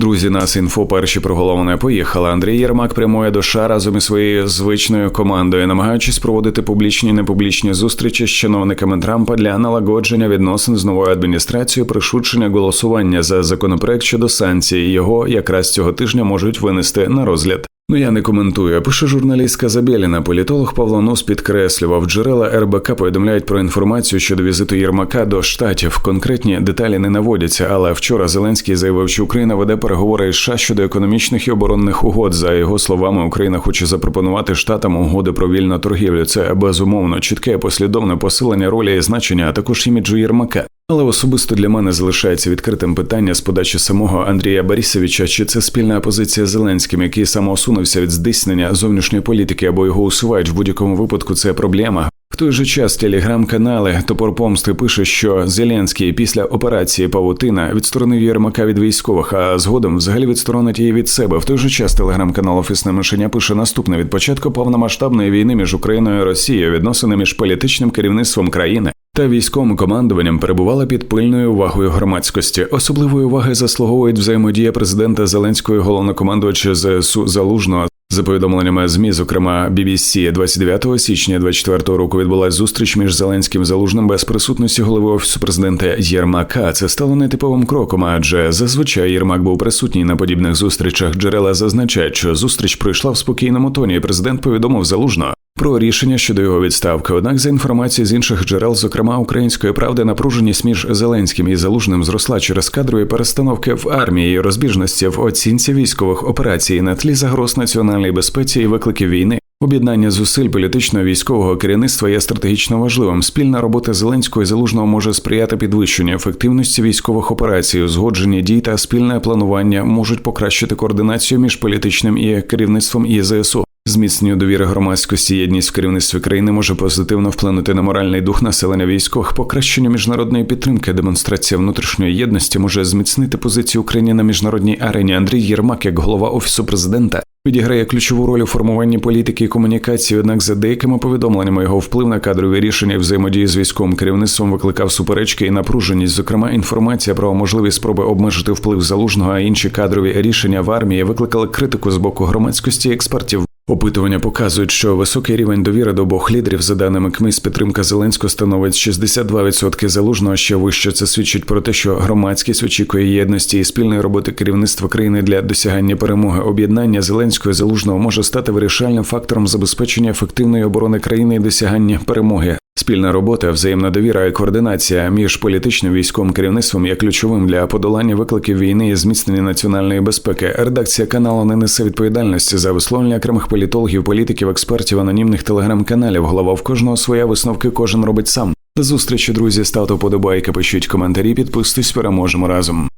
Друзі, нас інфо перші проголоване поїхали. Андрій Єрмак прямує до США разом із своєю звичною командою, намагаючись проводити публічні і непублічні зустрічі з чиновниками Трампа для налагодження відносин з новою адміністрацією, пришвидшення голосування за законопроект щодо санкцій. Його якраз цього тижня можуть винести на розгляд. Ну я не коментую. Пише журналістка Забєліна. Політолог Павло Нос підкреслював, джерела РБК повідомляють про інформацію щодо візиту Єрмака до штатів. Конкретні деталі не наводяться. Але вчора Зеленський заявив, що Україна веде переговори із США щодо економічних і оборонних угод. За його словами, Україна хоче запропонувати штатам угоди про вільну торгівлю. Це безумовно чітке послідовне посилення ролі і значення, а також іміджу Єрмака. Але особисто для мене залишається відкритим питання з подачі самого Андрія Борисовича, чи це спільна позиція Зеленським, який самоусунувся від здійснення зовнішньої політики або його усувають в будь-якому випадку. Це проблема. В той же час телеграм-канали Топор Помсти пише, що Зеленський після операції Павутина відсторонив Єрмака від військових, а згодом взагалі відсторонить її від себе. В той же час телеграм-канал Офісне мишеня пише наступне від початку повномасштабної війни між Україною і Росією відносини між політичним керівництвом країни та військовим командуванням перебувала під пильною увагою громадськості. Особливої уваги заслуговують взаємодія президента Зеленського і головнокомандувача ЗСУ Залужного. За повідомленнями змі, зокрема BBC, 29 січня 24 року відбулася зустріч між Зеленським і Залужним без присутності голови офісу президента Єрмака. Це стало нетиповим кроком, адже зазвичай Єрмак був присутній на подібних зустрічах. Джерела зазначають, що зустріч пройшла в спокійному тоні. і Президент повідомив залужно про рішення щодо його відставки. Однак, за інформацією з інших джерел, зокрема української правди, напруженість між Зеленським і Залужним зросла через кадрові перестановки в армії і розбіжності в оцінці військових операцій на тлі загроз національній безпеці і викликів війни. Об'єднання зусиль політичного військового керівництва є стратегічно важливим. Спільна робота Зеленського і залужного може сприяти підвищенню ефективності військових операцій, узгоджені дій та спільне планування можуть покращити координацію між політичним і керівництвом і ЗСУ. Зміцнення довіри громадськості єдність в керівництві країни може позитивно вплинути на моральний дух населення військових. Покращення міжнародної підтримки, демонстрація внутрішньої єдності може зміцнити позицію України на міжнародній арені. Андрій Єрмак, як голова офісу президента, відіграє ключову роль у формуванні політики і комунікації. Однак, за деякими повідомленнями його вплив на кадрові рішення і взаємодії з військовим керівництвом викликав суперечки і напруженість. Зокрема, інформація про можливі спроби обмежити вплив залужного, а інші кадрові рішення в армії викликали критику з боку громадськості експертів. Опитування показують, що високий рівень довіри до обох лідерів, за даними КМІС, підтримка Зеленського становить 62% залужного. Ще вище це свідчить про те, що громадськість очікує єдності і спільної роботи керівництва країни для досягання перемоги. Об'єднання Зеленського і залужного може стати вирішальним фактором забезпечення ефективної оборони країни і досягання перемоги. Спільна робота, взаємна довіра і координація між політичним військовим керівництвом є ключовим для подолання викликів війни і зміцнення національної безпеки. Редакція каналу не несе відповідальності за висловлення окремих політологів, політиків, експертів, анонімних телеграм-каналів. Голова в кожного своя висновки кожен робить сам. До зустрічі, друзі, ставте вподобайки, пишіть коментарі, підписуйтесь, переможемо разом.